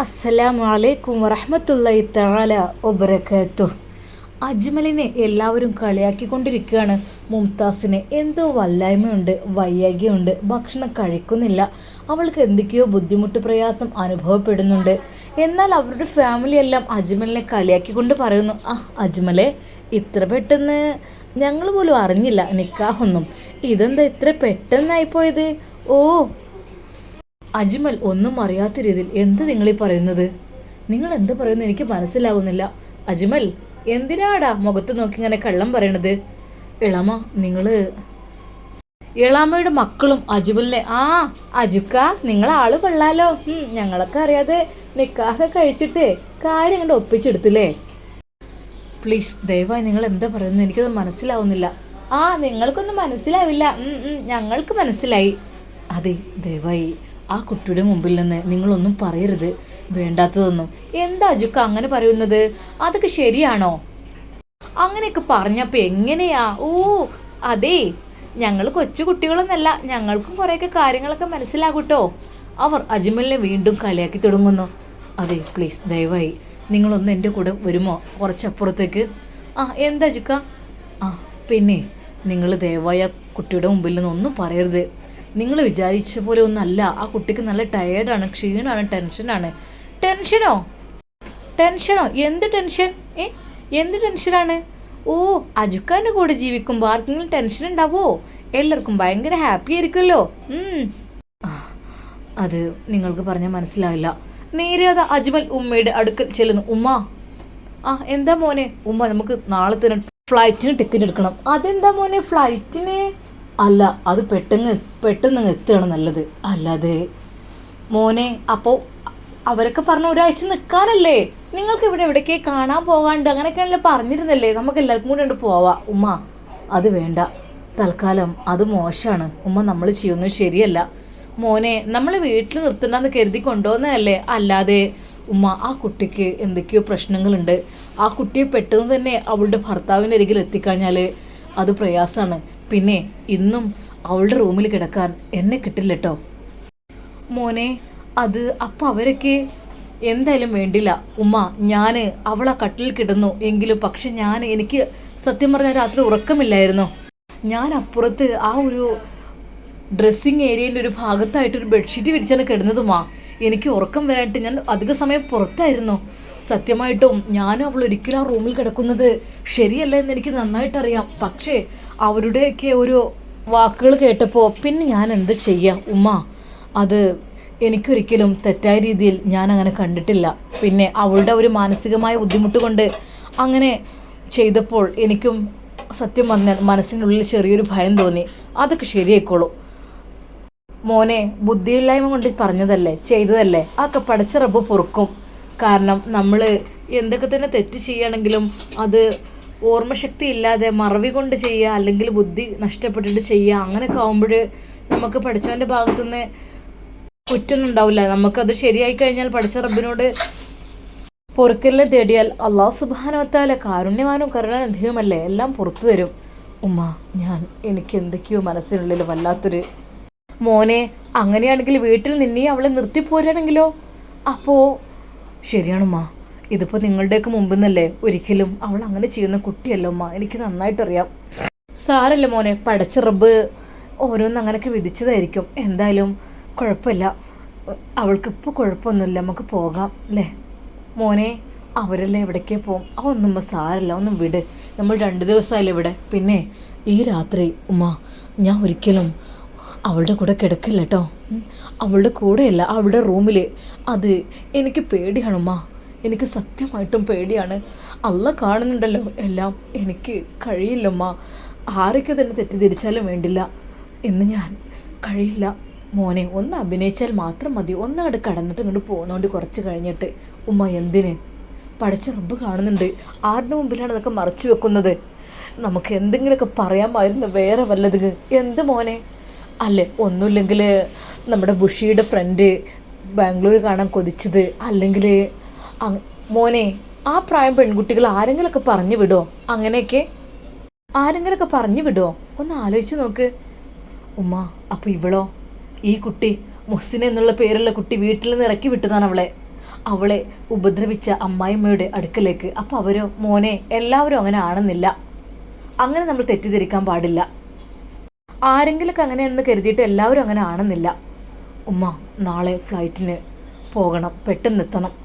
അസ്സലാമു അലൈക്കും വറഹ്മത്തുള്ളാഹി തആല വബറകാത്തു അജ്മലിനെ എല്ലാവരും കളിയാക്കിക്കൊണ്ടിരിക്കുകയാണ്. മുംതാസിന് എന്തോ വല്ലായ്മയുണ്ട് വയ്യാകിയുണ്ട് ഭക്ഷണം കഴിക്കുന്നില്ല. അവൾക്ക് എന്തൊക്കെയോ ബുദ്ധിമുട്ട് പ്രയാസം അനുഭവപ്പെടുന്നുണ്ട്. എന്നാൽ അവരുടെ ഫാമിലി എല്ലാം അജ്മലിനെ കളിയാക്കിക്കൊണ്ട് പറയുന്നു ആ അജ്മലെ ഇത്ര പെട്ടെന്ന് ഞങ്ങൾ പോലും അറിഞ്ഞില്ല നിക്കാഹൊന്നും. ഇതെന്താ ഇത്ര പെട്ടെന്നായിപ്പോയത്? ഓ അജ്മൽ ഒന്നും അറിയാത്ത രീതിയിൽ എന്ത് നിങ്ങളീ പറയുന്നത്? നിങ്ങൾ എന്ത് പറയുന്നത് എനിക്ക് മനസ്സിലാവുന്നില്ല. അജ്മൽ എന്തിനാടാ മുഖത്ത് നോക്കി ഇങ്ങനെ കള്ളം പറയണത്? ഇളമ നിങ്ങൾ ഇളാമയുടെ മക്കളും അജ്മലിനെ ആ അജുക്ക നിങ്ങൾ ആൾ കൊള്ളാലോ. ഞങ്ങളൊക്കെ അറിയാതെ നിക്കാഹ് കഴിച്ചിട്ട് കാര്യം അങ്ങോട്ട് ഒപ്പിച്ചെടുത്തില്ലേ? പ്ലീസ് ദയവായി നിങ്ങൾ എന്താ പറയുന്നത്? എനിക്കത് മനസ്സിലാവുന്നില്ല. ആ നിങ്ങൾക്കൊന്നും മനസ്സിലാവില്ല. ഞങ്ങൾക്ക് മനസ്സിലായി. അതെ ദയവായി. ആ കുട്ടിയുടെ മുമ്പിൽ നിന്ന് നിങ്ങളൊന്നും പറയരുത്. വേണ്ടാത്തതൊന്നും. എന്താ അജുക്ക അങ്ങനെ പറയുന്നത്? അതൊക്കെ ശരിയാണോ? അങ്ങനെയൊക്കെ പറഞ്ഞപ്പോൾ എങ്ങനെയാ? ഓ അതെ. ഞങ്ങൾ കൊച്ചു കുട്ടികളൊന്നല്ല. ഞങ്ങൾക്കും കുറേയൊക്കെ കാര്യങ്ങളൊക്കെ മനസ്സിലാകൂട്ടോ. അവർ അജ്മലിനെ വീണ്ടും കളിയാക്കി തുടങ്ങുന്നു. അതെ പ്ലീസ് ദയവായി. നിങ്ങളൊന്ന് എന്റെ കൂടെ വരുമോ? കുറച്ചപ്പുറത്തേക്ക്. ആ എന്താ ചുക്ക ആ പിന്നെ നിങ്ങൾ ദയവായി ആ കുട്ടിയുടെ മുമ്പിൽ നിന്നൊന്നും പറയരുത്. നിങ്ങൾ വിചാരിച്ച പോലെ ഒന്നല്ല. ആ കുട്ടിക്ക് നല്ല ടയേർഡാണ് ക്ഷീണമാണ് ടെൻഷനാണ് ടെൻഷനോ ടെൻഷനോ എന്ത് ടെൻഷൻ ഏ? എന്ത് ടെൻഷനാണ് ഓ അജുക്കാന്റെ കൂടെ ജീവിക്കുമ്പോൾ ആർക്കെങ്കിലും ടെൻഷൻ ഉണ്ടാവോ? എല്ലാവർക്കും ഭയങ്കര ഹാപ്പി ആയിരിക്കുമല്ലോ. അത് നിങ്ങൾക്ക് പറഞ്ഞാൽ മനസ്സിലാവില്ല. നേരെ അത് അജ്മൽ ഉമ്മയുടെ അടുക്കൽ ചെല്ലുന്നു. ഉമ്മ. ആ എന്താ മോനെ? ഉമ്മ നമുക്ക് നാളെ തന്നെ ഫ്ലൈറ്റിന് ടിക്കറ്റ് എടുക്കണം. അതെന്താ മോനെ ഫ്ലൈറ്റിന് അല്ല അത് പെട്ടെന്ന് പെട്ടെന്ന് എത്തുകയാണ് നല്ലത്. അല്ലാതെ മോനെ അപ്പോൾ അവരൊക്കെ പറഞ്ഞ ഒരാഴ്ച നിൽക്കാനല്ലേ നിങ്ങൾക്ക് ഇവിടെ എവിടേക്കേ കാണാൻ പോകാണ്ട് അങ്ങനെയൊക്കെയാണല്ലോ പറഞ്ഞിരുന്നല്ലേ? നമുക്ക് എല്ലാവർക്കും കൂടെ ഉണ്ട് പോവാ. ഉമ്മ അത് വേണ്ട. തൽക്കാലം അത് മോശമാണ് ഉമ്മ നമ്മൾ ചെയ്യുന്നത് ശരിയല്ല. മോനെ നമ്മൾ വീട്ടിൽ നിർത്തണ്ടെന്ന് കരുതി കൊണ്ടുപോകുന്നതല്ലേ അല്ലാതെ ഉമ്മ ആ കുട്ടിക്ക് എന്തൊക്കെയോ പ്രശ്നങ്ങളുണ്ട്. ആ കുട്ടിയെ പെട്ടെന്ന് തന്നെ അവളുടെ ഭർത്താവിന്റെ അരികിൽ എത്തിക്കഴിഞ്ഞാൽ അത് പ്രയാസമാണ്. പിന്നെ ഇന്നും അവളുടെ റൂമിൽ കിടക്കാൻ എന്നെ കിട്ടില്ല കേട്ടോ മോനെ അത് അപ്പം അവരൊക്കെ? എന്തായാലും വേണ്ടില്ല. ഉമ്മ ഞാൻ അവളെ കട്ടിൽ കിടന്നു. എങ്കിലും പക്ഷെ ഞാൻ എനിക്ക് സത്യം പറഞ്ഞാൽ രാത്രി ഉറക്കമില്ലായിരുന്നു. ഞാൻ അപ്പുറത്ത് ആ ഒരു ഡ്രസ്സിങ് ഏരിയന്റെ ഒരു ഭാഗത്തായിട്ട് ഒരു ബെഡ്ഷീറ്റ് വിരിച്ചാണ് കിടന്നതുമാ. എനിക്ക് ഉറക്കം വരാനായിട്ട് ഞാൻ അധിക സമയം പുറത്തായിരുന്നു. സത്യമായിട്ടും ഞാനും അവൾ ഒരിക്കലും ആ റൂമിൽ കിടക്കുന്നത് ശരിയല്ല എന്ന് എനിക്ക് നന്നായിട്ടറിയാം. പക്ഷേ അവരുടെയൊക്കെ ഒരു വാക്കുകൾ കേട്ടപ്പോൾ പിന്നെ ഞാൻ എന്ത് ചെയ്യാം? ഉമ്മ അത് എനിക്കൊരിക്കലും തെറ്റായ രീതിയിൽ ഞാൻ അങ്ങനെ കണ്ടിട്ടില്ല. പിന്നെ അവളുടെ ഒരു മാനസികമായ ബുദ്ധിമുട്ട് കൊണ്ട് അങ്ങനെ ചെയ്തപ്പോൾ എനിക്കും സത്യം പറഞ്ഞാൽ മനസ്സിനുള്ളിൽ ചെറിയൊരു ഭയം തോന്നി. അതൊക്കെ ശരിയായിക്കോളൂ. മോനെ ബുദ്ധിയില്ലായ്മ കൊണ്ട് പറഞ്ഞതല്ലേ? ചെയ്തതല്ലേ? അതൊക്കെ പഠിച്ച റബ്ബ് പൊറുക്കും. കാരണം നമ്മൾ എന്തൊക്കെ തന്നെ തെറ്റ് ചെയ്യുകയാണെങ്കിലും അത് ഓർമ്മശക്തി ഇല്ലാതെ മറവി കൊണ്ട് ചെയ്യുക അല്ലെങ്കിൽ ബുദ്ധി നഷ്ടപ്പെട്ടിട്ട് ചെയ്യുക അങ്ങനെയൊക്കെ ആകുമ്പോൾ നമുക്ക് പഠിച്ചവന്റെ ഭാഗത്തുനിന്ന് കുറ്റൊന്നും ഉണ്ടാവില്ല. നമുക്കത് ശരിയായി കഴിഞ്ഞാൽ പഠിച്ച റബ്ബിനോട് പൊറുക്കലിനെ തേടിയാൽ അള്ളാഹു സുബാനവത്താല കാരുണ്യവാനും കരുണാനിധിയുമല്ലേ എല്ലാം പുറത്തു തരും. ഉമ്മ ഞാൻ എനിക്ക് എന്തൊക്കെയോ മനസ്സിനുള്ളിൽ വല്ലാത്തൊരു മോനെ അങ്ങനെയാണെങ്കിൽ വീട്ടിൽ നിന്നേ അവളെ നിർത്തിപ്പോരാണെങ്കിലോ അപ്പോൾ ശരിയാണുമ്മ ഇതിപ്പോൾ നിങ്ങളുടെയൊക്കെ മുമ്പിൽ നിന്നല്ലേ ഒരിക്കലും. അവൾ അങ്ങനെ ചെയ്യുന്ന കുട്ടിയല്ല ഉമ്മ? എനിക്ക് നന്നായിട്ടറിയാം. സാരല്ല മോനെ പടച്ച റബ്ബ്. ഓരോന്ന് അങ്ങനെയൊക്കെ വിധിച്ചതായിരിക്കും. എന്തായാലും കുഴപ്പമില്ല. അവൾക്ക് ഇപ്പോൾ കുഴപ്പമൊന്നുമില്ല. നമുക്ക് പോകാം അല്ലേ? മോനെ അവരെല്ലാം എവിടേക്കേ പോകും ഒന്നും സാരല്ല. ഒന്നും വിട്. നമ്മൾ രണ്ട് ദിവസമായില്ലേ ഇവിടെ. പിന്നെ ഈ രാത്രി ഉമ്മ ഞാൻ ഒരിക്കലും അവളുടെ കൂടെ കിടക്കില്ല കേട്ടോ. അവളുടെ കൂടെയല്ല അവളുടെ റൂമിൽ അത് എനിക്ക് പേടിയാണ് ഉമ്മ. എനിക്ക് സത്യമായിട്ടും പേടിയാണ്. അല്ല കാണുന്നുണ്ടല്ലോ. എല്ലാം എനിക്ക് കഴിയില്ലമ്മ. ആരൊക്കെ തന്നെ തെറ്റിദ്ധരിച്ചാലും വേണ്ടില്ല. ഇന്ന് ഞാൻ കഴിയില്ല. മോനെ ഒന്ന് അഭിനയിച്ചാൽ മാത്രം മതി. ഒന്നങ്ങോട്ട് കടന്നിട്ട് ഇങ്ങോട്ട് പോകുന്നോണ്ട് കുറച്ച് കഴിഞ്ഞിട്ട്. ഉമ്മ എന്തിന്? പഠിച്ച റബ്ബ് കാണുന്നുണ്ട്. ആരുടെ മുമ്പിലാണ് ഇതൊക്കെ മറച്ചു വെക്കുന്നത്? നമുക്ക് എന്തെങ്കിലുമൊക്കെ പറയാമായിരുന്നു വേറെ വല്ലത്. എന്ത് മോനെ? അല്ലേ ഒന്നുമില്ലെങ്കിൽ നമ്മുടെ ബുഷിയുടെ ഫ്രണ്ട് ബാംഗ്ലൂർ കാണാൻ കൊതിച്ചത്. അല്ലെങ്കിൽ മോനെ ആ പ്രായം പെൺകുട്ടികൾ ആരെങ്കിലൊക്കെ പറഞ്ഞു വിടോ? അങ്ങനെയൊക്കെ? ആരെങ്കിലൊക്കെ പറഞ്ഞു വിടോ? ഒന്ന് ആലോചിച്ച് നോക്ക്. ഉമ്മ അപ്പോൾ ഇവളോ? ഈ കുട്ടി മുഹ്സിന എന്നുള്ള പേരുള്ള കുട്ടി വീട്ടിൽ നിന്ന് ഇറക്കി വിട്ടതാണ് അവളെ. അവളെ ഉപദ്രവിച്ച അമ്മായിമ്മയുടെ അടുക്കലേക്ക്. അപ്പോൾ അവരോ? മോനെ എല്ലാവരും അങ്ങനെ ആണെന്നില്ല. അങ്ങനെ നമ്മൾ തെറ്റിദ്ധരിക്കാൻ പാടില്ല. ആരെങ്കിലൊക്കെ അങ്ങനെയാണെന്ന് കരുതിയിട്ട് എല്ലാവരും അങ്ങനെ ആണെന്നില്ല. ഉമ്മ നാളെ ഫ്ലൈറ്റിന് പോകണം. പെട്ടെന്ന് എത്തണം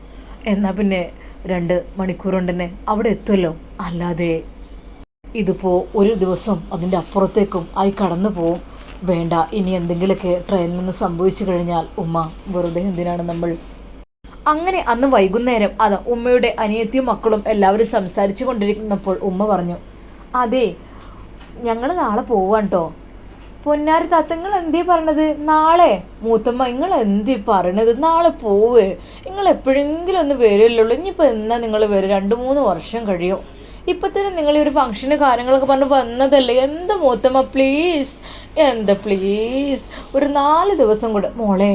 എന്നാൽ പിന്നെ രണ്ട് മണിക്കൂർ തന്നെ അവിടെ എത്തുമല്ലോ അല്ലാതെ ഇതിപ്പോൾ ഒരു ദിവസം അതിന്റെ അപ്പുറത്തേക്കും ആയി കടന്നു പോവും. വേണ്ട ഇനി എന്തെങ്കിലുമൊക്കെ ട്രെയിനിൽ നിന്ന് സംഭവിച്ചു കഴിഞ്ഞാൽ ഉമ്മ വെറുതെ എന്തിനാണ് നമ്മൾ? അങ്ങനെ അന്ന് വൈകുന്നേരം അത് ഉമ്മയുടെ അനിയത്തിയും മക്കളും എല്ലാവരും സംസാരിച്ചു കൊണ്ടിരിക്കുന്നപ്പോൾ ഉമ്മ പറഞ്ഞു അതെ ഞങ്ങൾ നാളെ പോവാൻ കേട്ടോ പൊന്നാരി താത്ത നിങ്ങൾ എന്തേ പറയണത്? നാളെ മൂത്തമ്മ നിങ്ങൾ എന്തേ പറയണത്? നാളെ പോവേ. നിങ്ങൾ എപ്പോഴെങ്കിലും ഒന്ന് വരുമല്ലുള്ളൂ ഇനിയിപ്പോൾ എന്നാ നിങ്ങൾ വരും രണ്ട് മൂന്ന് വർഷം കഴിയും. ഇപ്പം തന്നെ നിങ്ങൾ ഈ ഒരു ഫംഗ്ഷന് കാര്യങ്ങളൊക്കെ പറഞ്ഞ് വന്നതല്ലേ? എന്താ മൂത്തമ്മ പ്ലീസ് എന്താ പ്ലീസ് ഒരു നാല് ദിവസം കൂടെ. മോളെ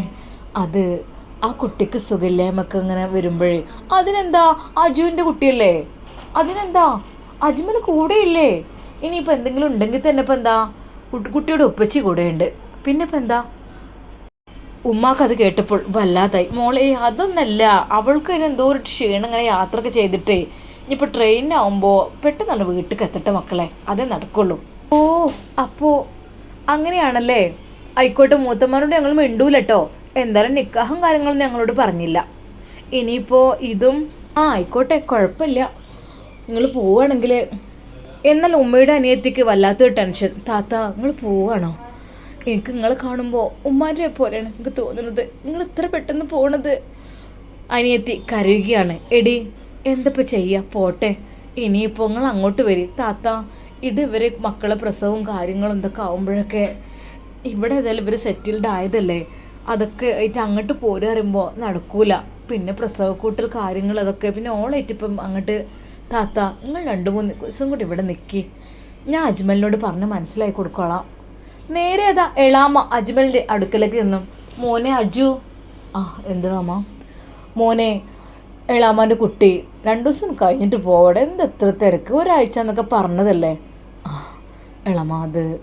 അത് ആ കുട്ടിക്ക് സുഖമില്ലായ്മക്ക് ഇങ്ങനെ വരുമ്പോഴേ അതിനെന്താ? അജുവിന്റെ കുട്ടിയല്ലേ? അതിനെന്താ? അജ്മൽ കൂടെയില്ലേ? ഇനിയിപ്പോൾ എന്തെങ്കിലും ഉണ്ടെങ്കിൽ തന്നെ ഇപ്പം എന്താ? കുട്ടിയുടെ ഉപ്പച്ചി കൂടെയുണ്ട്. പിന്നെ ഇപ്പം എന്താ? ഉമ്മാക്ക് അത് കേട്ടപ്പോൾ വല്ലാതായി. മോളെ അതൊന്നല്ല. അവൾക്ക് അതിന് എന്തോ ഒരു ക്ഷീണം ഇങ്ങനെ യാത്രയൊക്കെ ചെയ്തിട്ടേ ഇനിയിപ്പോൾ ട്രെയിനാവുമ്പോൾ പെട്ടെന്നാണ് വീട്ടിൽ എത്തട്ടെ മക്കളെ. അതേ നടക്കുള്ളൂ. ഓ അപ്പോൾ അങ്ങനെയാണല്ലേ? ആയിക്കോട്ടെ മൂത്തമ്മനോട് ഞങ്ങൾ മിണ്ടൂലട്ടോ എന്തായാലും നിക്കാഹും കാര്യങ്ങളൊന്നും ഞങ്ങളോട് പറഞ്ഞില്ല. ഇനിയിപ്പോൾ ഇതും ആ ആയിക്കോട്ടെ കുഴപ്പമില്ല. നിങ്ങൾ പോവുകയാണെങ്കിൽ എന്നാൽ ഉമ്മയുടെ അനിയത്തിക്ക് വല്ലാത്തൊരു ടെൻഷൻ താത്ത നിങ്ങൾ പോവാണോ? എനിക്ക് നിങ്ങൾ കാണുമ്പോൾ ഉമ്മാരെ പോലെയാണ് എനിക്ക് തോന്നുന്നത്. നിങ്ങൾ ഇത്ര പെട്ടെന്ന് പോണത്. അനിയത്തി കരയുകയാണ്. എടി എന്തപ്പോൾ ചെയ്യുക പോട്ടെ. ഇനിയിപ്പോൾ നിങ്ങൾ അങ്ങോട്ട് വരും. താത്ത ഇത് ഇവർ മക്കളെ പ്രസവവും കാര്യങ്ങളും എന്തൊക്കെ ആവുമ്പോഴൊക്കെ ഇവിടെ ഏതായാലും ഇവർ സെറ്റിൽഡ് ആയതല്ലേ? അതൊക്കെ ആയിട്ട് അങ്ങോട്ട് പോരുക പറയുമ്പോൾ നടക്കൂല. പിന്നെ പ്രസവക്കൂട്ടൽ കാര്യങ്ങൾ അതൊക്കെ. പിന്നെ ഓളായിട്ട് ഇപ്പം അങ്ങോട്ട് താത്ത നിങ്ങൾ രണ്ട് മൂന്ന് ദിവസം കൂടി ഇവിടെ നിൽക്കി ഞാൻ അജ്മലിനോട് പറഞ്ഞ് മനസ്സിലാക്കി കൊടുക്കോളാം. നേരെ അതാ എളാമ അജ്മലിന്റെ അടുക്കലേക്ക് നിന്നും മോനെ അജു. ആ എന്തിനാമ്മ മോനെ എളാമാന്റെ കുട്ടി രണ്ടു ദിവസം കഴിഞ്ഞിട്ട് പോവടെ. എന്ത് എത്ര തിരക്ക്? ഒരാഴ്ച എന്നൊക്കെ പറഞ്ഞതല്ലേ? എളാമ അത്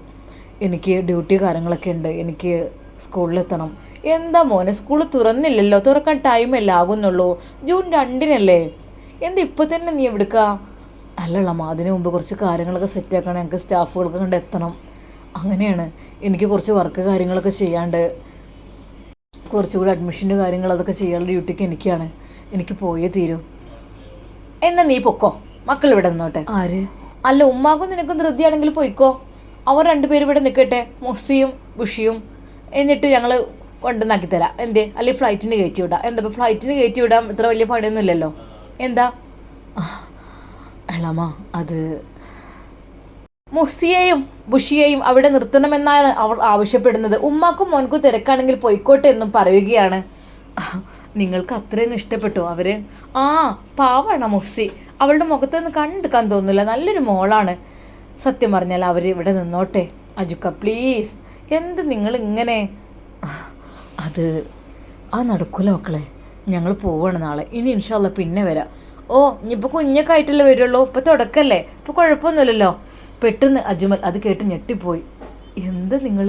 എനിക്ക് ഡ്യൂട്ടി കാര്യങ്ങളൊക്കെ ഉണ്ട്. എനിക്ക് സ്കൂളിലെത്തണം. എന്താ മോനെ സ്കൂൾ തുറന്നില്ലല്ലോ. തുറക്കാൻ ടൈമല്ലേ ആകുന്നുള്ളൂ. ജൂൺ രണ്ടിനല്ലേ? എന്താ ഇപ്പം തന്നെ നീ എവിടുക്ക? അല്ലള്ളമ്മ അതിന് മുമ്പ് കുറച്ച് കാര്യങ്ങളൊക്കെ സെറ്റാക്കണം ഞങ്ങൾക്ക് സ്റ്റാഫുകളൊക്കെ കണ്ട് എത്തണം. അങ്ങനെയാണ്. എനിക്ക് കുറച്ച് വർക്ക് കാര്യങ്ങളൊക്കെ ചെയ്യാണ്ട്. കുറച്ചുകൂടി അഡ്മിഷന്റെ കാര്യങ്ങൾ അതൊക്കെ ചെയ്യാനുള്ള ഡ്യൂട്ടിക്ക് എനിക്കാണ്. എനിക്ക് പോയേ തീരൂ. എന്നാ നീ പൊക്കോ. മക്കൾ ഇവിടെ നിന്നോട്ടെ. ആര്? അല്ല ഉമ്മാക്കും നിനക്കും ധൃതിയാണെങ്കിൽ പോയിക്കോ. അവർ രണ്ടുപേരും ഇവിടെ നിൽക്കട്ടെ മുസിയും ബുഷിയും. എന്നിട്ട് ഞങ്ങൾ കൊണ്ടുവന്നാക്കി തരാം. എന്തേ? അല്ലെങ്കിൽ ഫ്ലൈറ്റിന് കയറ്റി വിടാം. എന്താ ഇപ്പം ഫ്ലൈറ്റിന് കയറ്റി വിടാം ഇത്ര വലിയ പണിയൊന്നുമില്ലല്ലോ? എന്താ? എളമ അത് മുസിയെയും ബുഷിയെയും അവിടെ നിർത്തണമെന്നാണ് അവർ ആവശ്യപ്പെടുന്നത്. ഉമ്മാക്കും മോൻക്കും തിരക്കാണെങ്കിൽ പോയിക്കോട്ടെ എന്നും പറയുകയാണ്. നിങ്ങൾക്ക് അത്രയും ഇഷ്ടപ്പെട്ടു അവർ? ആ പാവാണ് മുസി അവളുടെ മുഖത്ത് നിന്ന് കണ്ടെടുക്കാൻ തോന്നില്ല നല്ലൊരു മോളാണ്. സത്യം പറഞ്ഞാൽ അവർ ഇവിടെ നിന്നോട്ടെ. അജുക്ക പ്ലീസ് എന്ത് നിങ്ങൾ ഇങ്ങനെ അത് ആ നടക്കൂല മക്കളെ. ഞങ്ങൾ പോവാണ് നാളെ. ഇനി ഇൻഷാല്ല പിന്നെ വരാം. ഓ ഇനിയിപ്പോൾ കുഞ്ഞൊക്കെ ആയിട്ടല്ലേ വരുള്ളൂ. ഇപ്പോൾ തുടക്കല്ലേ? ഇപ്പോൾ കുഴപ്പമൊന്നുമില്ലല്ലോ. പെട്ടെന്ന് അജ്മൽ അത് കേട്ട് ഞെട്ടിപ്പോയി. എന്ത് നിങ്ങൾ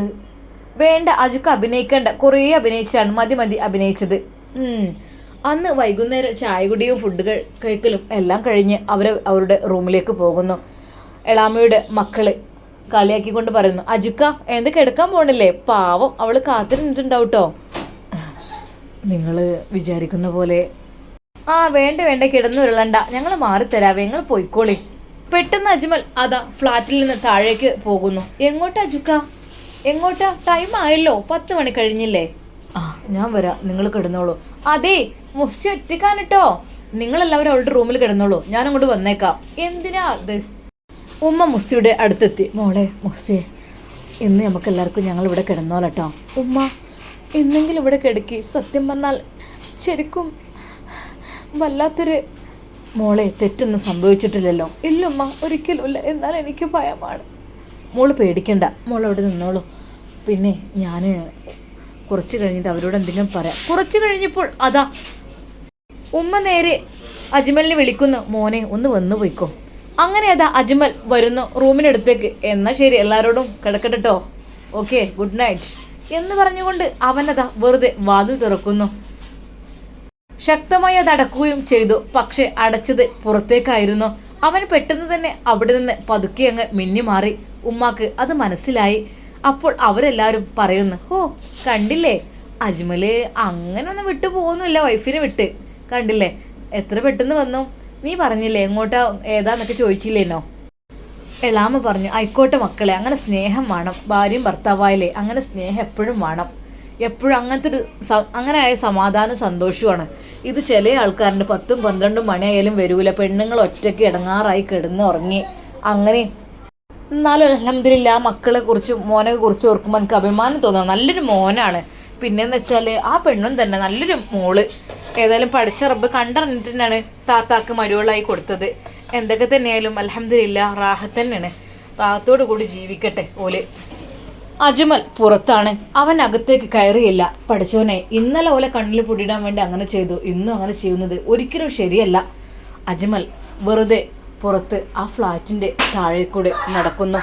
വേണ്ട അജുക്ക് അഭിനയിക്കേണ്ട. കുറേ അഭിനയിച്ചാണ് മതി മതി അഭിനയിച്ചത്. അന്ന് വൈകുന്നേരം ചായ കുടിയും ഫുഡ് കഴിക്കലും എല്ലാം കഴിഞ്ഞ് അവർ അവരുടെ റൂമിലേക്ക് പോകുന്നു. എളാമയുടെ മക്കൾ കളിയാക്കിക്കൊണ്ട് പറയുന്നു അജുക്ക എന്ത് കിടക്കാൻ പോണില്ലേ? പാവം അവൾ കാത്തിരുന്നിട്ടുണ്ടാവും കേട്ടോ നിങ്ങൾ വിചാരിക്കുന്ന പോലെ. ആ വേണ്ട വേണ്ട കിടന്നു ഉരുളണ്ട. ഞങ്ങൾ മാറിത്തരാവേ ഞങ്ങൾ പോയിക്കോളി. പെട്ടെന്ന് അജ്മൽ അതാ ഫ്ലാറ്റിൽ നിന്ന് താഴേക്ക് പോകുന്നു. എങ്ങോട്ടാ അജുക്ക എങ്ങോട്ടാ? ടൈം ആയല്ലോ പത്ത് മണി കഴിഞ്ഞില്ലേ? ആ ഞാൻ വരാം നിങ്ങൾ കിടന്നോളൂ. അതെ മുസ്സി ഒറ്റക്കാനിട്ടോ നിങ്ങളെല്ലാവരും അവളുടെ റൂമിൽ കിടന്നോളൂ ഞാൻ അങ്ങോട്ട് വന്നേക്കാം. എന്തിനാ അത്? ഉമ്മ മുസ്സിയുടെ അടുത്തെത്തി. മോളെ മുസ്സിയെ ഇന്ന് നമുക്ക് എല്ലാവർക്കും ഞങ്ങൾ ഇവിടെ കിടന്നോലട്ടോ ഉമ്മ ഇന്നെങ്കിലും ഇവിടെ കിടക്കി. സത്യം പറഞ്ഞാൽ ശരിക്കും വല്ലാത്തൊരു മോളെ തെറ്റൊന്നും സംഭവിച്ചിട്ടില്ലല്ലോ. ഇല്ലുമ്മ ഒരിക്കലുമില്ല എന്നാൽ എനിക്ക് ഭയമാണ്. മോൾ പേടിക്കണ്ട. മോൾ അവിടെ നിന്നോളൂ. പിന്നെ ഞാൻ കുറച്ച് കഴിഞ്ഞിട്ട് അവരോട് എന്തെങ്കിലും പറയാം. കുറച്ച് കഴിഞ്ഞപ്പോൾ അതാ. ഉമ്മ നേരെ അജ്മലിനെ വിളിക്കുന്നു. മോനെ ഒന്ന് വന്നു പോയിക്കോ. അങ്ങനെ അതാ അജ്മൽ വരുന്നു. റൂമിനടുത്തേക്ക്. എന്നാൽ ശരി എല്ലാവരോടും കിടക്കട്ടെട്ടോ. Okay good night. എന്ന് പറഞ്ഞുകൊണ്ട് അവനത വെറുതെ വാതിൽ തുറക്കുന്നു. ശക്തമായി അത് അടക്കുകയും ചെയ്തു. പക്ഷെ അടച്ചത് പുറത്തേക്കായിരുന്നു. അവൻ പെട്ടെന്ന് തന്നെ അവിടെ നിന്ന് പതുക്കെ അങ്ങ് മിന്നി മാറി. ഉമ്മാക്ക് അത് മനസ്സിലായി. അപ്പോൾ അവരെല്ലാവരും പറയുന്നു ഓ കണ്ടില്ലേ? അജ്മൽ അങ്ങനൊന്നും വിട്ടു പോകുന്നില്ല വൈഫിനെ വിട്ട്. കണ്ടില്ലേ? എത്ര പെട്ടെന്ന് വന്നു. നീ പറഞ്ഞില്ലേ എങ്ങോട്ടാ ഏതാന്നൊക്കെ ചോദിച്ചില്ലേനോ എളാമ പറഞ്ഞു ആയിക്കോട്ടെ മക്കളെ അങ്ങനെ സ്നേഹം വേണം. ഭാര്യയും ഭർത്താവായാലേ അങ്ങനെ സ്നേഹം എപ്പോഴും വേണം. എപ്പോഴും അങ്ങനത്തെ ഒരു ആയ സമാധാനം സന്തോഷമാണ് ഇത് ചില ആൾക്കാരുണ്ട് പത്തും പന്ത്രണ്ടും മണിയായാലും വരൂല. പെണ്ണുങ്ങൾ ഒറ്റയ്ക്ക് ഇടങ്ങാറായി കിടന്ന് ഉറങ്ങി. അങ്ങനെ. എന്നാലും അലഹമില്ല ആ മക്കളെ കുറിച്ച് മോനെ കുറിച്ച് ഓർക്കുമ്പോൾ എനിക്ക് അഭിമാനം തോന്നുന്നു നല്ലൊരു മോനാണ്. പിന്നെന്ന് വെച്ചാൽ ആ പെണ്ണും തന്നെ നല്ലൊരു മോൾ. ഏതായാലും പഠിച്ച റബ്ബ് കണ്ടറിഞ്ഞിട്ട് തന്നെയാണ് താത്താക്ക് മരുവളായി കൊടുത്തത്. എന്തൊക്കെ തന്നെയായാലും അലഹമില്ല റാഹത്ത് തന്നെയാണ്. റാഹത്തോടു കൂടി ജീവിക്കട്ടെ ഓൽ. അജ്മൽ പുറത്താണ്. അവൻ അകത്തേക്ക് കയറിയില്ല. പഠിച്ചവനെ ഇന്നലെ ഓലെ കണ്ണിൽ പൊടിയിടാൻ വേണ്ടി അങ്ങനെ ചെയ്തു. ഇന്നും അങ്ങനെ ചെയ്യുന്നത് ഒരിക്കലും ശരിയല്ല. അജ്മൽ വെറുതെ പുറത്ത് ആ ഫ്ലാറ്റിന്റെ താഴെ കൂടെ നടക്കുന്നു.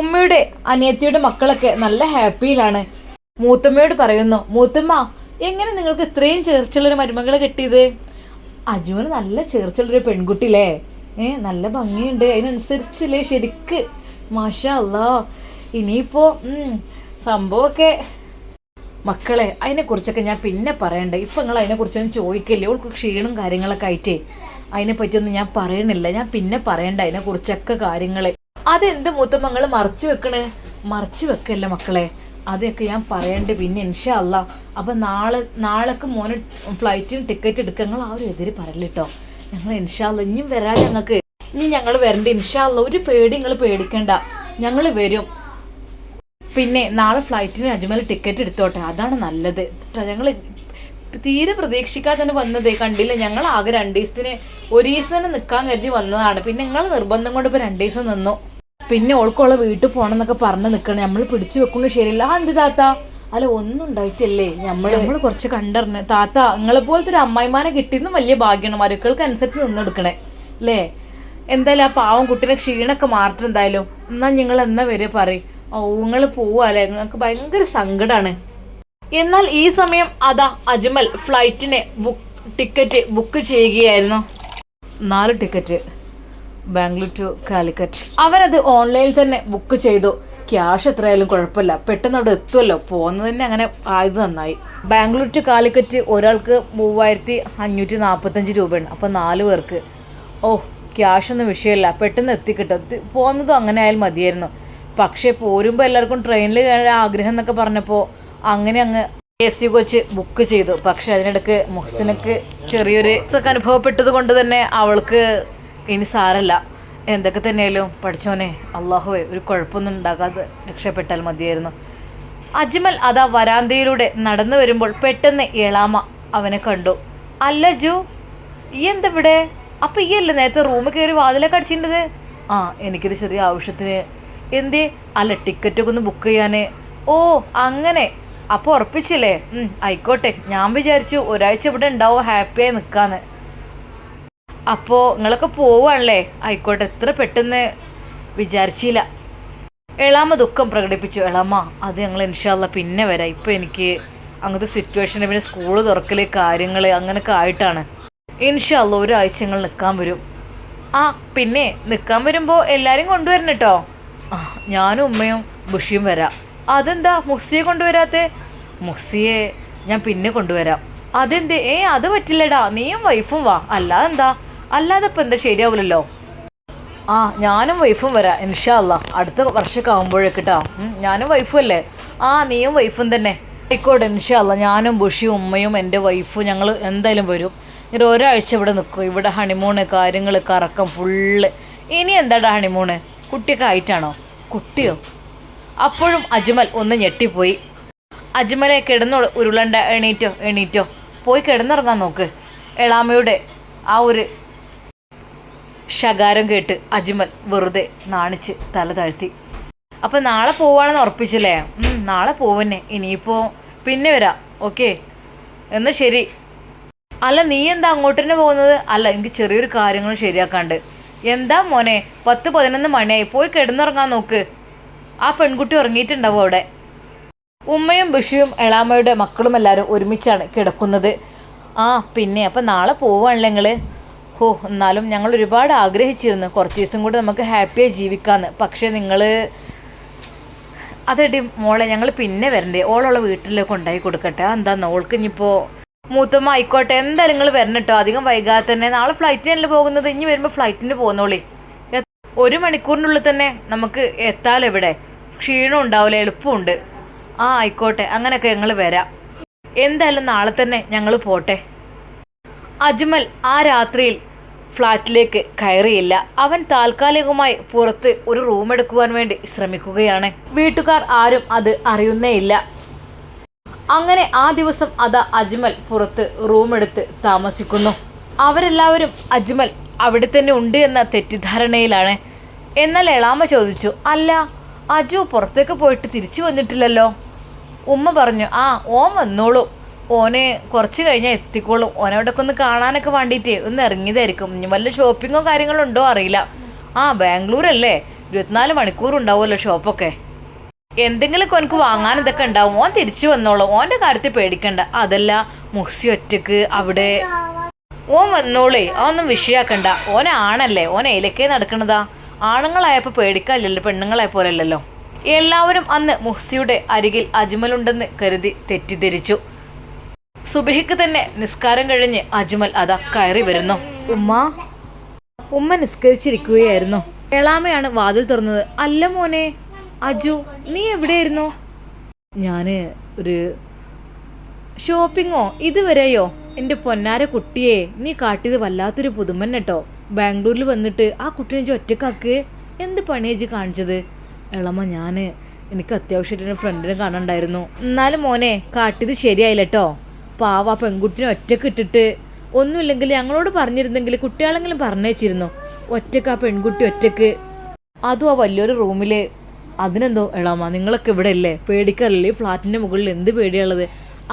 ഉമ്മയുടെ അനിയത്തിയുടെ മക്കളൊക്കെ നല്ല ഹാപ്പിയിലാണ്. മൂത്തമ്മയോട് പറയുന്നു മൂത്തമ്മ എങ്ങനെ നിങ്ങൾക്ക് ഇത്രയും ചേർച്ചുള്ളൊരു മരുമകളെ കിട്ടിയത്? അജുവിന് നല്ല ചേർച്ചുള്ളൊരു പെൺകുട്ടിയില്ലേ? ഏ നല്ല ഭംഗിയുണ്ട്. അതിനനുസരിച്ചില്ലേ ശരിക്ക്. മാഷാ അല്ലാ ഇനിയിപ്പോ ഉം, സംഭവമൊക്കെ. മക്കളെ അതിനെക്കുറിച്ചൊക്കെ ഞാൻ പിന്നെ പറയണ്ടേ? ഇപ്പം നിങ്ങൾ അതിനെക്കുറിച്ചൊന്നും ചോദിക്കില്ലേ? ഓൾക്ക് ക്ഷീണം കാര്യങ്ങളൊക്കെ ആയിട്ടേ. അതിനെപ്പറ്റിയൊന്നും ഞാൻ പറയണില്ല. ഞാൻ പിന്നെ പറയണ്ട അതിനെക്കുറിച്ചൊക്കെ കാര്യങ്ങൾ അതെന്ത് മൂത്തമ്മങ്ങൾ മറച്ചു വെക്കണ്? മറച്ചു വെക്കല്ലേ മക്കളെ? അതൊക്കെ ഞാൻ പറയണ്ട്. പിന്നെ ഇൻഷാ അല്ല അപ്പം നാളെ നാളേക്ക് മോന് ഫ്ലൈറ്റിന് ടിക്കറ്റ് എടുക്കുക നിങ്ങൾ ആ ഒരു എതിര് കേട്ടോ ഞങ്ങൾ ഇൻഷാ അല്ല ഇനിയും വരാൻ ഞങ്ങൾക്ക് ഇനി ഞങ്ങൾ വരണ്ട. ഇൻഷാ അല്ല ഒരു പേടി നിങ്ങൾ പേടിക്കണ്ട. ഞങ്ങൾ വരും. പിന്നെ നാളെ ഫ്ലൈറ്റിന് അജ്മൽ ടിക്കറ്റ് എടുത്തോട്ടെ. അതാണ് നല്ലത്. ഞങ്ങൾ തീരെ പ്രതീക്ഷിക്കാതെ തന്നെ വന്നത്. കണ്ടില്ല? ഞങ്ങൾ ആകെ രണ്ട് ദിവസത്തിന് ഒരു ദിവസം തന്നെ നിൽക്കാൻ കരുതി വന്നതാണ്. പിന്നെ നിങ്ങൾ നിർബന്ധം കൊണ്ട് ഇപ്പോൾ രണ്ട് ദിവസം നിന്നു. പിന്നെ ഓൾക്കുള്ള വീട്ടിൽ പോകണം എന്നൊക്കെ പറഞ്ഞ് നിൽക്കണം നമ്മൾ പിടിച്ചു വെക്കുന്നത് ശരിയല്ല. എന്ത് താത്ത? അല്ല ഒന്നും ഉണ്ടായിട്ടില്ലേ? നമ്മൾ നമ്മൾ കുറച്ച് കണ്ടറിഞ്ഞ്. താത്ത നിങ്ങളെ പോലത്തെ ഒരു അമ്മായിമാനെ കിട്ടിയെന്നും വലിയ ഭാഗ്യമാണ് മരുക്കൾക്ക് അനുസരിച്ച് നിന്നെടുക്കണേ. അല്ലേ? എന്തായാലും ആ പാവം കുട്ടീനെ ക്ഷീണമൊക്കെ മാറട്ടെ എന്തായാലും. എന്നാൽ നിങ്ങൾ എന്നാ വരെ പറയും. ഓ നിങ്ങൾ പോവാല്ലേ നിങ്ങൾക്ക് ഭയങ്കര സങ്കടമാണ് എന്നാൽ ഈ സമയം അതാ അജ്മൽ ഫ്ലൈറ്റിനെ ബുക്ക് ടിക്കറ്റ് ബുക്ക് ചെയ്യുകയായിരുന്നു. നാല് ടിക്കറ്റ് ബാംഗ്ലൂർ ടു കാലിക്കറ്റ്. അവനത് ഓൺലൈനിൽ തന്നെ ബുക്ക് ചെയ്തു. ക്യാഷ് എത്രയായാലും കുഴപ്പമില്ല. പെട്ടെന്ന് അവിടെ എത്തുമല്ലോ പോകുന്നത് തന്നെ അങ്ങനെ ആയത് നന്നായി. ബാംഗ്ലൂർ ടു കാലിക്കറ്റ് ഒരാൾക്ക് മൂവായിരത്തി അഞ്ഞൂറ്റി നാൽപ്പത്തഞ്ച് രൂപയാണ്. അപ്പം നാല് പേർക്ക്. ഓ ക്യാഷ് ഒന്നും വിഷയമല്ല. പെട്ടെന്ന് എത്തിക്കിട്ടും. എത്തി- പോകുന്നതും അങ്ങനെ ആയാലും മതിയായിരുന്നു. പക്ഷേ പോരുമ്പോൾ എല്ലാവർക്കും ട്രെയിനിൽ കയറാൻ ആഗ്രഹം എന്നൊക്കെ പറഞ്ഞപ്പോൾ അങ്ങനെ അങ്ങ് എ സി കോച്ച് ബുക്ക് ചെയ്തു. പക്ഷേ അതിനിടയ്ക്ക് മുഹ്സിനക്ക് ചെറിയൊരു അനുഭവപ്പെട്ടത് കൊണ്ട് തന്നെ അവൾക്ക് ഇനി സാരല്ല. എന്തൊക്കെ തന്നെയാലും പഠിച്ചോനെ അള്ളാഹുവെ ഒരു കുഴപ്പമൊന്നും ഉണ്ടാകാതെ രക്ഷപ്പെട്ടാൽ മതിയായിരുന്നു. അജ്മൽ അതാ വരാന്തയിലൂടെ നടന്നു വരുമ്പോൾ പെട്ടെന്ന് ഏളാമ അവനെ കണ്ടു. അല്ല ജു ഈ എന്തിവിടെ? അപ്പം ഈ അല്ലേ നേരത്തെ റൂമിൽ കയറി വാതിലൊക്കെ അടിച്ചിട്ടത് ആ എനിക്കൊരു ചെറിയ ആവശ്യത്തിന്. എന്തേ? അല്ല ടിക്കറ്റൊക്കെ ഒന്ന് ബുക്ക് ചെയ്യാന്. ഓ അങ്ങനെ. അപ്പോൾ ഉറപ്പിച്ചില്ലേ? ആയിക്കോട്ടെ. ഞാൻ വിചാരിച്ചു ഒരാഴ്ച ഇവിടെ ഉണ്ടാവോ ഹാപ്പിയായി നിൽക്കാന്ന് അപ്പോൾ നിങ്ങളൊക്കെ പോവാണല്ലേ? ആയിക്കോട്ടെ എത്ര പെട്ടെന്ന് വിചാരിച്ചില്ല. എളാമ ദുഃഖം പ്രകടിപ്പിച്ചു. എളാമ അത് ഞങ്ങൾ ഇൻഷാല്ല പിന്നെ വരാം. ഇപ്പോൾ എനിക്ക് അങ്ങനത്തെ സിറ്റുവേഷൻ പിന്നെ സ്കൂൾ തുറക്കൽ കാര്യങ്ങൾ അങ്ങനെയൊക്കെ ആയിട്ടാണ്. ഇൻഷാല്ല ഒരാഴ്ച ഞങ്ങൾ നിൽക്കാൻ വരും. ആ പിന്നെ നിൽക്കാൻ വരുമ്പോൾ എല്ലാവരും കൊണ്ടുവരണം കേട്ടോ ആ ഞാനും ഉമ്മയും ബുഷിയും വരാം. അതെന്താ മുസ്സിയെ കൊണ്ടുവരാത്തെ? മുസ്സിയെ ഞാൻ പിന്നെ കൊണ്ടുവരാം. അതെന്തേ? ഏ അത് പറ്റില്ലടാ. നീയും വൈഫും വാ. അല്ലാതെ എന്താ അല്ലാതെ ഇപ്പം എന്താ ശരിയാവില്ലല്ലോ ആ ഞാനും വൈഫും വരാം ഇൻഷാല്ല അടുത്ത വർഷമൊക്കെ ആകുമ്പോഴേക്ക് കേട്ടോ ഞാനും വൈഫും അല്ലേ? ആ നീയും വൈഫും തന്നെ. ആയിക്കോട്ടെ ഇൻഷാല്ല ഞാനും ബുഷിയും ഉമ്മയും എന്റെ വൈഫും ഞങ്ങൾ എന്തായാലും വരും. ഇങ്ങനെ ഒരാഴ്ച ഇവിടെ നിൽക്കും. ഇവിടെ ഹണിമൂണ് കാര്യങ്ങൾ കറക്കം ഫുള്ള് ഇനി എന്താടാ ഹണിമൂണ്? കുട്ടിയൊക്കെ ആയിട്ടാണോ? കുട്ടിയോ? അപ്പോഴും അജ്മൽ ഒന്ന് ഞെട്ടിപ്പോയി. അജ്മലെ കിടന്നു ഉരുളണ്ട എണീറ്റോ എണീറ്റോ. പോയി കിടന്നിറങ്ങാൻ നോക്ക്. എളാമയുടെ ആ ഒരു ശകാരം കേട്ട് അജ്മൽ വെറുതെ നാണിച്ച് തല താഴ്ത്തി. അപ്പം നാളെ പോവാണെന്ന് ഉറപ്പിച്ചല്ലേ? നാളെ പോവന്നെ. ഇനിയിപ്പോൾ പിന്നെ വരാം. ഓക്കെ? എന്നാൽ ശരി. അല്ല നീ എന്താ അങ്ങോട്ട് തന്നെ പോകുന്നത്? അല്ല എനിക്ക് ചെറിയൊരു കാര്യങ്ങൾ ശരിയാക്കാണ്ട്. എന്താ മോനെ പത്ത് പതിനൊന്ന് മണിയായി. പോയി കിടന്നുറങ്ങാൻ നോക്ക്. ആ പെൺകുട്ടി ഉറങ്ങിയിട്ടുണ്ടാവും അവിടെ? ഉമ്മയും ബഷിയും എളാമ്മയുടെ മക്കളും എല്ലാവരും ഒരുമിച്ചാണ് കിടക്കുന്നത്. ആ പിന്നെ. അപ്പം നാളെ പോവാണല്ലോ നിങ്ങൾ ഹോ എന്നാലും ഞങ്ങൾ ഒരുപാട് ആഗ്രഹിച്ചിരുന്നു. കുറച്ച് ദിവസം കൂടി നമുക്ക് ഹാപ്പിയായി ജീവിക്കാമെന്ന് പക്ഷേ നിങ്ങൾ അതെടി മോളെ ഞങ്ങൾ പിന്നെ വരണ്ടേ. ഓളുള്ള വീട്ടിലേക്ക് ഉണ്ടായി കൊടുക്കട്ടെ. എന്താന്ന് ഓൾക്ക് ഇനിയിപ്പോൾ മൂത്തമ്മ ആയിക്കോട്ടെ. എന്തായാലും നിങ്ങൾ വരണം കേട്ടോ. അധികം വൈകാതെ തന്നെ. നാളെ ഫ്ലൈറ്റിനല്ലേ പോകുന്നത്? ഇനി വരുമ്പോൾ ഫ്ലൈറ്റിന് പോകുന്നോളി ഒരു മണിക്കൂറിനുള്ളിൽ തന്നെ നമുക്ക് എത്താലോ ഇവിടെ? ക്ഷീണം ഉണ്ടാവില്ല എളുപ്പമുണ്ട് ആ ആയിക്കോട്ടെ. അങ്ങനെയൊക്കെ ഞങ്ങൾ വരാം. എന്തായാലും നാളെ തന്നെ ഞങ്ങൾ പോട്ടെ. അജ്മൽ ആ രാത്രിയിൽ ഫ്ലാറ്റിലേക്ക് കയറിയില്ല. അവൻ താൽക്കാലികമായി പുറത്ത് ഒരു റൂം എടുക്കുവാൻ വേണ്ടി ശ്രമിക്കുകയാണ്. വീട്ടുകാർ ആരും അത് അറിയുന്നേയില്ല. അങ്ങനെ ആ ദിവസം അതാ അജ്മൽ പുറത്ത് റൂം എടുത്ത് താമസിക്കുന്നു. അവരെല്ലാവരും അജ്മൽ അവിടെ തന്നെ ഉണ്ട് എന്ന തെറ്റിദ്ധാരണയിലാണ്. എന്നാൽ എളാമ ചോദിച്ചു അല്ല അജു പുറത്തേക്ക് പോയിട്ട് തിരിച്ചു വന്നിട്ടില്ലല്ലോ? ഉമ്മ പറഞ്ഞു ആ ഓം വന്നോളൂ. ഓന് കുറച്ച് കഴിഞ്ഞാൽ എത്തിക്കോളും. ഓനവിടെയൊക്കെ ഒന്ന് കാണാനൊക്കെ വേണ്ടിയിട്ട് ഒന്ന് ഇറങ്ങിയതായിരിക്കും. വല്ല ഷോപ്പിങ്ങോ കാര്യങ്ങളോ ഉണ്ടോ അറിയില്ല. ആ ബാംഗ്ലൂർ അല്ലേ ഇരുപത്തിനാല് മണിക്കൂർ ഉണ്ടാവുമല്ലോ ഷോപ്പൊക്കെ എന്തെങ്കിലുമൊക്കെ ഓനക്ക് വാങ്ങാൻ ഇതൊക്കെ ഉണ്ടാവും. ഓൻ തിരിച്ചു വന്നോളൂ. ഓന്റെ കാര്യത്തിൽ പേടിക്കണ്ട. അതല്ല മുഹ്സി ഒറ്റയ്ക്ക് അവിടെ. ഓൻ വന്നോളേ അതൊന്നും വിഷയാക്കണ്ട. ഓൻ ആണല്ലേ? ഓൻ ഏലക്കേ നടക്കണതാ. ആണുങ്ങളായപ്പോൾ പേടിക്കാനില്ലല്ലോ പെണ്ണുങ്ങളായ പോലല്ലോ എല്ലാവരും അന്ന് മുഹ്സിയുടെ അരികിൽ അജ്മലുണ്ടെന്ന് കരുതി തെറ്റിദ്ധരിച്ചു. സുബഹിക്ക് തന്നെ നിസ്കാരം കഴിഞ്ഞ് അജ്മൽ അതാ കയറി വരുന്നു. ഉമ്മ ഉമ്മ നിസ്കരിച്ചിരിക്കുകയായിരുന്നു. എളാമയാണ് വാതിൽ തുറന്നത്. അല്ല മോനെ അജു നീ എവിടെയായിരുന്നു? ഞാൻ ഒരു ഷോപ്പിങ്ങോ? ഇതുവരെയോ? എന്റെ പൊന്നാര കുട്ടിയെ നീ കാട്ടിയത് വല്ലാത്തൊരു പുതുമൻ കേട്ടോ. ബാംഗ്ലൂരിൽ വന്നിട്ട് ആ കുട്ടിനെ വെച്ച് ഒറ്റക്കാക്ക്? എന്ത് പണിയേജ് കാണിച്ചത്? ഇളമ ഞാൻ എനിക്ക് അത്യാവശ്യമായിട്ട് ഫ്രണ്ടിനെ കാണണ്ടായിരുന്നു എന്നാലും മോനെ കാട്ടിയത് ശരിയായില്ല കേട്ടോ. പാവ പെൺകുട്ടിനെ ഒറ്റയ്ക്ക് ഇട്ടിട്ട് ഒന്നുമില്ലെങ്കിൽ ഞങ്ങളോട് പറഞ്ഞിരുന്നെങ്കിൽ കുട്ടികളെങ്കിലും പറഞ്ഞേച്ചിരുന്നു? ഒറ്റയ്ക്ക് ആ പെൺകുട്ടി ഒറ്റയ്ക്ക്. അതും ആ വലിയൊരു റൂമിൽ അതിനെന്തോ എളാമ നിങ്ങളൊക്കെ ഇവിടെ അല്ലേ പേടിക്കാറില്ലേ ഈ ഫ്ലാറ്റിന്റെ മുകളിൽ എന്ത് പേടിയുള്ളത്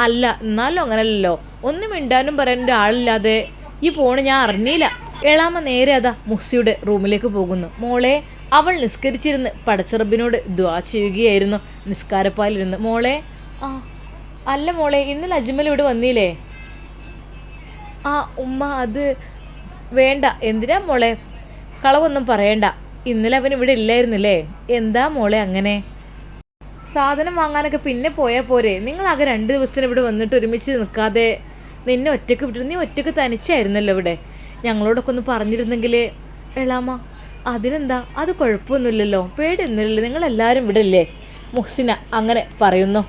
അല്ല എന്നാലും അങ്ങനല്ലല്ലോ. ഒന്നും മിണ്ടാനും പറയാനും ആളില്ലാതെ ഈ പോണ് ഞാൻ അറിഞ്ഞില്ല. എളാമ നേരെ അതാ മുസിയുടെ റൂമിലേക്ക് പോകുന്നു. മോളെ അവൾ നിസ്കരിച്ചിരുന്ന് പടച്ചറബിനോട് ദ്വാ ചെയ്യുകയായിരുന്നു. നിസ്കാരപ്പാലിരുന്ന്. മോളെ ആ അല്ല മോളെ ഇന്നലെ അജ്മൽ ഇവിടെ വന്നില്ലേ? ആ ഉമ്മ അത് വേണ്ട. എന്തിനാ മോളെ? കളവൊന്നും പറയണ്ട. ഇന്നലെ അവൻ ഇവിടെ ഇല്ലായിരുന്നില്ലേ? എന്താ മോളെ അങ്ങനെ? സാധനം വാങ്ങാനൊക്കെ പിന്നെ പോയാൽ പോരെ. നിങ്ങളാകെ രണ്ട് ദിവസത്തിന് ഇവിടെ വന്നിട്ട് ഒരുമിച്ച് നിൽക്കാതെ നിന്നെ ഒറ്റയ്ക്ക് വിട്ടിരുന്നു നീ ഒറ്റയ്ക്ക് തനിച്ചായിരുന്നല്ലോ ഇവിടെ. ഞങ്ങളോടൊക്കെ ഒന്ന് പറഞ്ഞിരുന്നെങ്കിൽ എളാമ അതിനെന്താ? അത് കുഴപ്പമൊന്നുമില്ലല്ലോ. പേടിയൊന്നുമില്ലല്ലോ. നിങ്ങളെല്ലാവരും ഇവിടെ ഇല്ലേ? മുഹ്സിന അങ്ങനെ പറയുന്നു.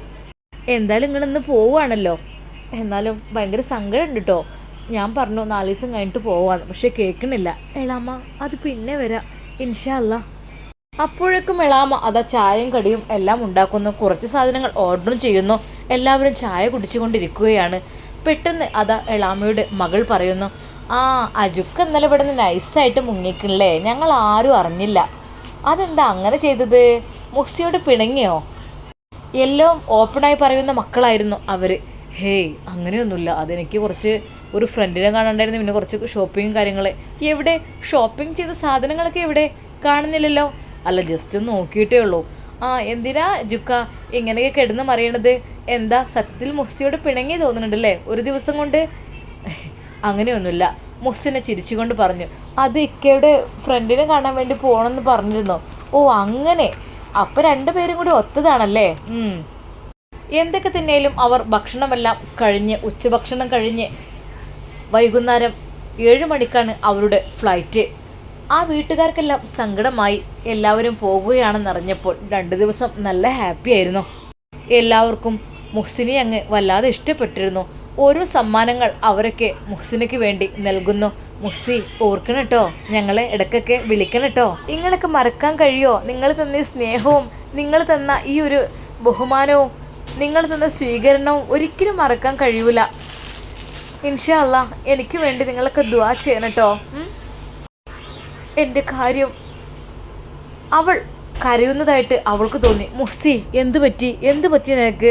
എന്തായാലും നിങ്ങളിന്ന് പോവുകയാണല്ലോ. എന്നാലും ഭയങ്കര സങ്കടമുണ്ട് കേട്ടോ ഞാൻ പറഞ്ഞു നാല് ദിവസം കഴിഞ്ഞിട്ട് പോവാന്ന്. പക്ഷെ കേൾക്കണില്ല. എളാമ അത് പിന്നെ വരാം. ഇൻഷല്ല അപ്പോഴേക്കും എളാമ അതാ ചായയും കടിയും എല്ലാം ഉണ്ടാക്കുന്നു. കുറച്ച് സാധനങ്ങൾ ഓർഡറും ചെയ്യുന്നു. എല്ലാവരും ചായ കുടിച്ചുകൊണ്ടിരിക്കുകയാണ്. പെട്ടെന്ന് അതാ എളാമയുടെ മകൾ പറയുന്നു ആ അജുക്ക് ഇന്നലെ ഇവിടെ നിന്ന് നൈസായിട്ട് മുങ്ങിക്കണല്ലേ? ഞങ്ങൾ ആരും അറിഞ്ഞില്ല. അതെന്താ അങ്ങനെ ചെയ്തത്? മുസ്സിയോട് പിണങ്ങിയോ? എല്ലാം ഓപ്പണായി പറയുന്ന മക്കളായിരുന്നു അവർ ഹേയ് അങ്ങനെയൊന്നുമില്ല. അതെനിക്ക് കുറച്ച് ഒരു ഫ്രണ്ടിനെ കാണണ്ടായിരുന്നു. പിന്നെ കുറച്ച് ഷോപ്പിംഗ് കാര്യങ്ങൾ എവിടെ? ഷോപ്പിംഗ് ചെയ്ത സാധനങ്ങളൊക്കെ എവിടെ? കാണുന്നില്ലല്ലോ. അല്ല ജസ്റ്റ് ഒന്ന് നോക്കിയിട്ടേ ഉള്ളൂ. ആ എന്തിനാ ജുക്ക ഇങ്ങനെയൊക്കെ കിടന്ന് മറിയണത്? എന്താ സത്യത്തിൽ മുസ്സിയോട് പിണങ്ങി തോന്നുന്നുണ്ടല്ലേ? ഒരു ദിവസം കൊണ്ട്? അങ്ങനെയൊന്നുമില്ല. മുസ്സിനെ ചിരിച്ചുകൊണ്ട് പറഞ്ഞു. അത് ഇക്കയുടെ ഫ്രണ്ടിനെ കാണാൻ വേണ്ടി പോകണമെന്ന് പറഞ്ഞിരുന്നു? ഓ അങ്ങനെ. അപ്പം രണ്ടുപേരും കൂടി ഒത്തതാണല്ലേ. എന്തൊക്കെ തന്നെയാലും അവർ ഭക്ഷണമെല്ലാം കഴിഞ്ഞ് ഉച്ചഭക്ഷണം കഴിഞ്ഞ് വൈകുന്നേരം ഏഴ് മണിക്കാണ് അവരുടെ ഫ്ലൈറ്റ് ആ വീട്ടുകാർക്കെല്ലാം സങ്കടമായി എല്ലാവരും പോകുകയാണെന്നറിഞ്ഞപ്പോൾ രണ്ട് ദിവസം നല്ല ഹാപ്പി ആയിരുന്നു. എല്ലാവർക്കും മുഹ്സിനെ അങ്ങ് വല്ലാതെ ഇഷ്ടപ്പെട്ടിരുന്നു. ഓരോ സമ്മാനങ്ങൾ അവരൊക്കെ മുഹ്സിനയ്ക്ക് വേണ്ടി നൽകുന്നു. മുഹ്സി ഓർക്കണം കേട്ടോ ഞങ്ങളെ ഇടയ്ക്കൊക്കെ വിളിക്കണം കേട്ടോ നിങ്ങളൊക്കെ മറക്കാൻ കഴിയോ? നിങ്ങൾ തന്ന സ്നേഹവും നിങ്ങൾ തന്ന ഈ ഒരു ബഹുമാനവും നിങ്ങൾ തന്ന സ്വീകരണവും ഒരിക്കലും മറക്കാൻ കഴിയൂല. ഇൻഷാ അല്ലാ എനിക്ക് വേണ്ടി നിങ്ങളൊക്കെ ദ്വാ ചെയ്യണം കേട്ടോ എന്റെ കാര്യം അവൾ കരയുന്നതായിട്ട് അവൾക്ക് തോന്നി. മുസ്സി എന്ത് പറ്റി? എന്ത് പറ്റി നിനക്ക്?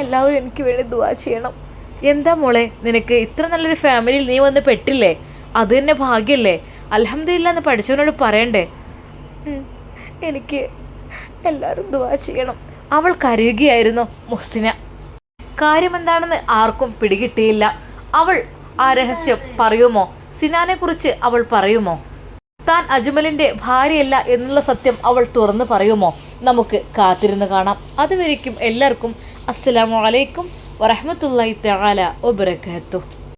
എല്ലാവരും എനിക്ക് വേണ്ടി ദുവാ ചെയ്യണം. എന്താ മോളെ നിനക്ക് ഇത്ര നല്ലൊരു ഫാമിലിയിൽ നീ വന്ന് പെട്ടില്ലേ? അത് തന്നെ ഭാഗ്യല്ലേ? അലഹമില്ല എന്ന് പഠിച്ചവനോട് പറയണ്ടേ? എനിക്ക് എല്ലാവരും ദുവാ ചെയ്യണം. അവൾ കരയുകയായിരുന്നു മുസ്തിന കാര്യമെന്താണെന്ന് ആർക്കും പിടികിട്ടിയില്ല. അവൾ ആ രഹസ്യം പറയുമോ? സിനാനെ കുറിച്ച് അവൾ പറയുമോ? താൻ അജ്മലിന്റെ ഭാര്യയല്ല എന്നുള്ള സത്യം അവൾ തുറന്നു പറയുമോ? നമുക്ക് കാത്തിരുന്ന് കാണാം. അതുവരേക്കും എല്ലാവർക്കും അസ്സലാമു അലൈക്കും വറഹമത്തല്ലാഹി തആല വബറകാതുഹു.